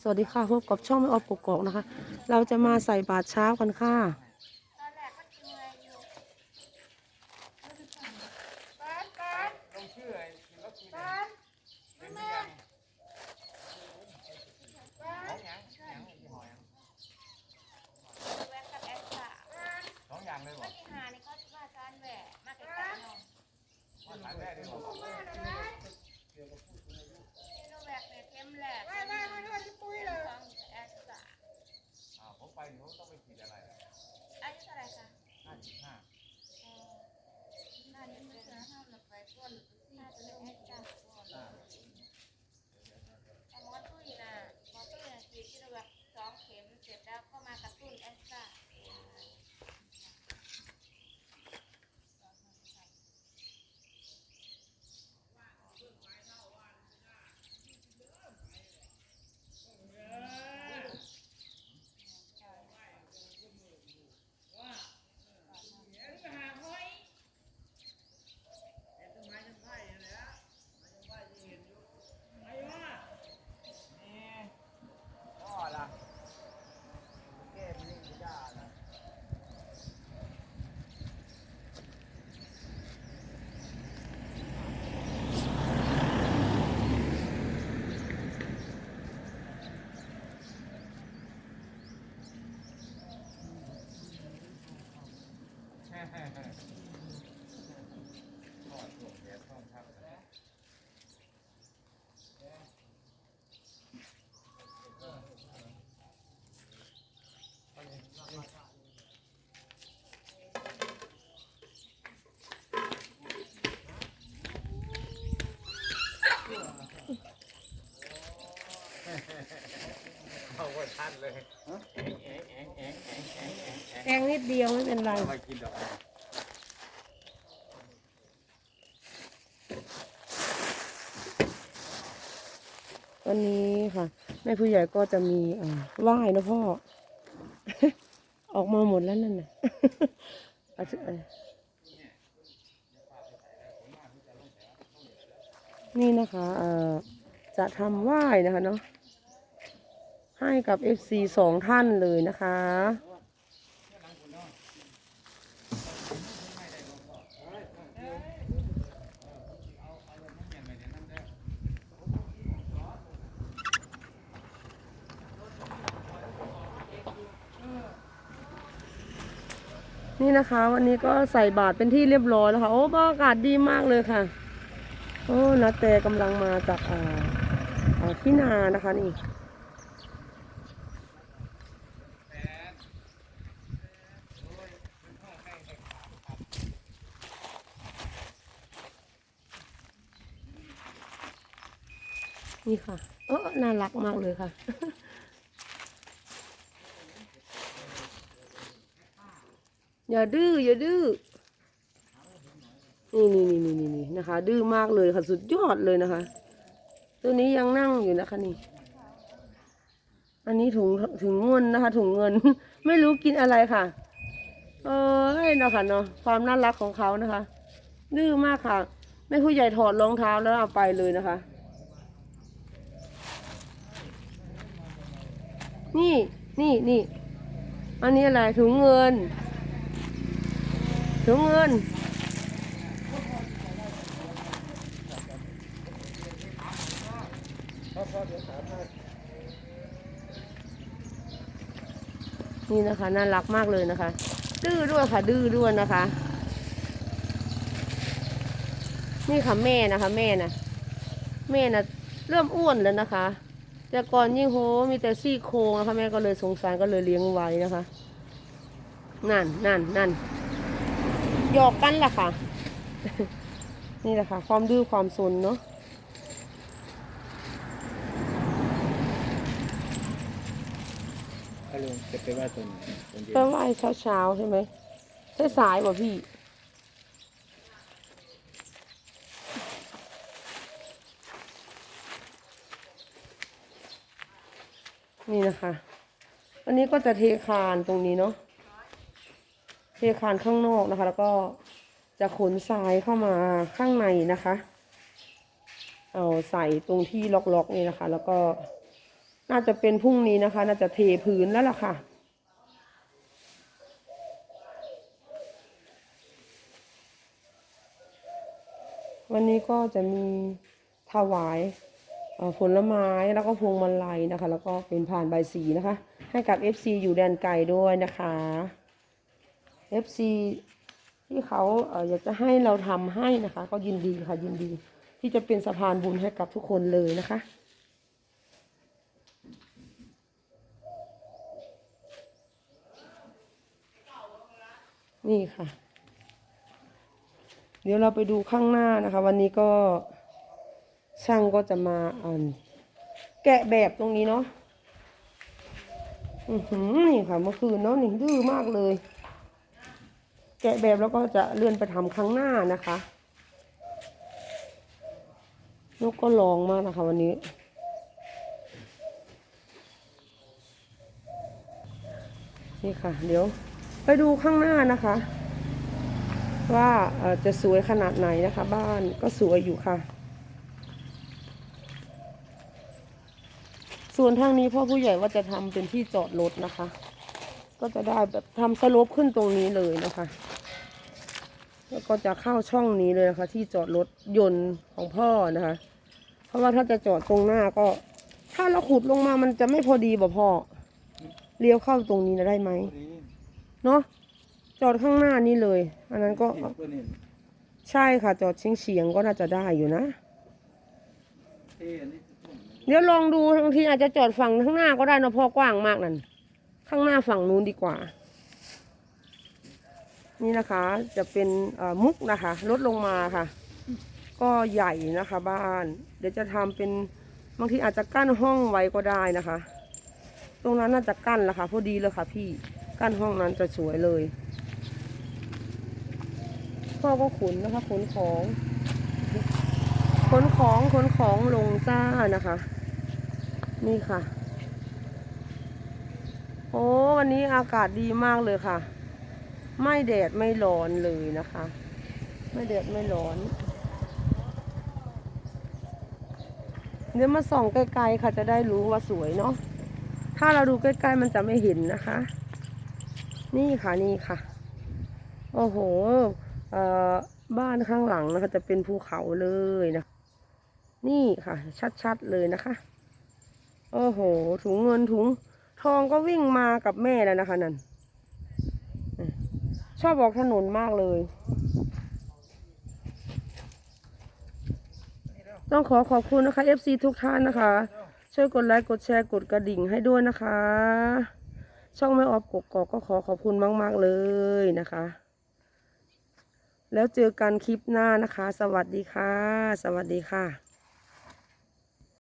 สวัสดีค่ะพบกับช่องไม่ออฟกกอกนะคะ เราจะมาใส่บาตรเช้ากันค่ะ ตอนแรกก็เหนื่อยอยู่ปานปาน ลงชื่อไอ้ศิลปิน ปาน เป็นที่ยัง ปา ขอน งหยังหยังยี่ห้อหยัง แวะกับแอสตา สองอย่างเลยบ่ ที่หานี่เขาว่าจานแหวะมาไกลๆเนาะ ว่าขายได้เลยบ่ ซีโนแวคเนี่ยเข็มแรกไม่ไม่ไม่ไม่ปุ้ยเลยของแอสตา อ้าวผมไปอยู่ต้องไปฉีดอะไรอะ อายุเท่าไหร่คะ ห้าสิบห้า เออน่าจะเป็นห้ามหลับไปก่อนน่าจะเป็นแอสตาก่อน อ่า แต่หมอตุ้ยน่ะหมอตุ้ยน่ะฉีดซีโนแวคสองเข็มเสร็จแล้วก็มากระตุ้นแอสตา นี่ก็ล่ะแก้ไม่ได้ไม่ได้ล่ะ ทอดพวกแกะทอดครับนะ เอาไว้ทันเลย แองนิดเดียวไม่เป็นไรเอาไปกินดอกวันนี้ค่ะแม่ผู้ใหญ่ก็จะมีอ่าไหว้นะพ่อ ออกมาหมดแล้วนั่นน่ะอาเถอะเออนี่นะคะอ่อจะทำไหว้นะคะเนาะให้กับ FC สองท่านเลยนะคะ นี่นะคะ วันนี้ก็ใส่บาตรเป็นที่เรียบร้อยแล้วค่ะ โอ้บรรยากาศดีมากเลยค่ะ โอ้นาเตกำลังมาจากอ่าอ่าที่นานะคะนี่นี่ค่ะเออน่ารักมากเลยค่ะ อย่าดื้ออย่าดื้อนี่นี่นี่นี่นี่นะคะ ดื้อมากเลยค่ะสุดยอดเลยนะคะ ตัวนี้ยังนั่งอยู่นะคะนี่ อันนี้ถุงถุงเงินนะคะ ถุงเงิน ไม่รู้กินอะไรค่ะ เออให้เนาะค่ะเนาะความน่ารักของเขานะคะ ดื้อมากค่ะแม่ผู้ใหญ่ถอดรองเท้าแล้วเอาไปเลยนะคะ นี่นี่นี่อันนี้อะไรถุงเงิน ถุงเงินนี่นะคะน่ารักมากเลยนะคะ ดื้อด้วยค่ะ ดื้อด้วยนะคะ นี่ค่ะแม่นะคะ แม่นะแม่นะเริ่มอ้วนแล้วนะคะ แต่ก่อนยิ่งโหมีแต่ซี่โครงนะคะ แม่ก็เลยสงสารก็เลยเลี้ยงไว้นะคะ นั่นนั่นนั่น หยอกกันแหละค่ะ นี่แหละค่ะ ความดื้อความซนเนาะถ้าลุงจะไปว่าตนตนเย็นไปไหว้เช้าเช้าๆใช่ไหมสายสายๆบ่พี่นี่นะคะ อันนี้ก็จะเทคานตรงนี้เนาะ เทคานข้างนอกนะคะ แล้วก็จะขนทรายเข้ามาข้างในนะคะ เอาใส่ตรงที่ล็อกๆนี่นะคะ แล้วก็น่าจะเป็นพรุ่งนี้นะคะ น่าจะเทพื้นแล้วล่ะค่ะวันนี้ก็จะมีถวายผลไม้แล้วก็พวงมาลัยนะคะ แล้วก็เป็นผ่านใบสีนะคะ ให้กับ FC อยู่แดนไกลด้วยนะคะ FC ที่เขาเอออยากจะให้เราทำให้นะคะ ก็ยินดีค่ะยินดี ที่จะเป็นสะพานบุญให้กับทุกคนเลยนะคะนี่ค่ะ เดี๋ยวเราไปดูข้างหน้านะคะ วันนี้ก็ช่างก็จะมาอ่านแกะแบบตรงนี้เนาะ อือหือนี่ค่ะเมื่อคืนเนาะนี่ดื้อมากเลย แกะแบบแล้วก็จะเลื่อนไปทำข้างหน้านะคะนกก็ลองมากนะคะวันนี้นี่ค่ะ เดี๋ยวไปดูข้างหน้านะคะ ว่าเออจะสวยขนาดไหนนะคะ บ้านก็สวยอยู่ค่ะ ส่วนทางนี้พ่อผู้ใหญ่ว่าจะทำเป็นที่จอดรถนะคะ ก็จะได้แบบทำสโลปขึ้นตรงนี้เลยนะคะ แล้วก็จะเข้าช่องนี้เลยนะคะ ที่จอดรถยนต์ของพ่อนะคะ เพราะว่าถ้าจะจอดตรงหน้าก็ ถ้าเราขุดลงมามันจะไม่พอดีบ่พ่อเลี้ยวเข้าตรงนี้ได้ไหมเนาะจอดข้างหน้านี่เลย อันนั้นก็ใช่ค่ะ จอดเฉียงเฉียงๆก็น่าจะได้อยู่นะเดี๋ยวลองดูบางทีอาจจะจอดฝั่งข้างหน้าก็ได้นะเพอกว้างมากนั่นข้างหน้าฝั่งนู้นดีกว่า นี่นะคะจะเป็นมุกนะคะลดลงมาค่ะ ก็ใหญ่นะคะ บ้าน เดี๋ยวจะทำเป็นบางทีอาจจะกั้นห้องไว้ก็ได้นะคะ ตรงนั้นน่าจะกั้นละค่ะพอดีเลยค่ะ พี่กั้นห้องนั้นจะสวยเลยพ่อก็ขนนะคะขนของขนของขนของลงจ้านะคะ นี่ค่ะ โอ้วันนี้อากาศดีมากเลยค่ะ ไม่แดดไม่ร้อนเลยนะคะ ไม่แดดไม่ร้อน เดี๋ยวมาส่องไกลๆค่ะจะได้รู้ว่าสวยเนาะถ้าเราดูใกล้ๆมันจะไม่เห็นนะคะ นี่ค่ะนี่ค่ะ โอ้โหบ้านข้างหลังนะคะ จะเป็นภูเขาเลยนะ นี่ค่ะ ชัดๆเลยนะคะ โอ้โห ถุงเงินถุงทองก็วิ่งมากับแม่แล้วนะคะนั่น ชอบบอกถนนมากเลย ต้องขอขอบคุณนะคะ FC ทุกท่านนะคะ ช่วยกดไลค์กดแชร์กดกระดิ่งให้ด้วยนะคะ ช่องแม่ออฟกกอกก็ขอขอบคุณมาก ๆ เลยนะคะ แล้วเจอกันคลิปหน้านะคะ สวัสดีค่ะ สวัสดีค่ะ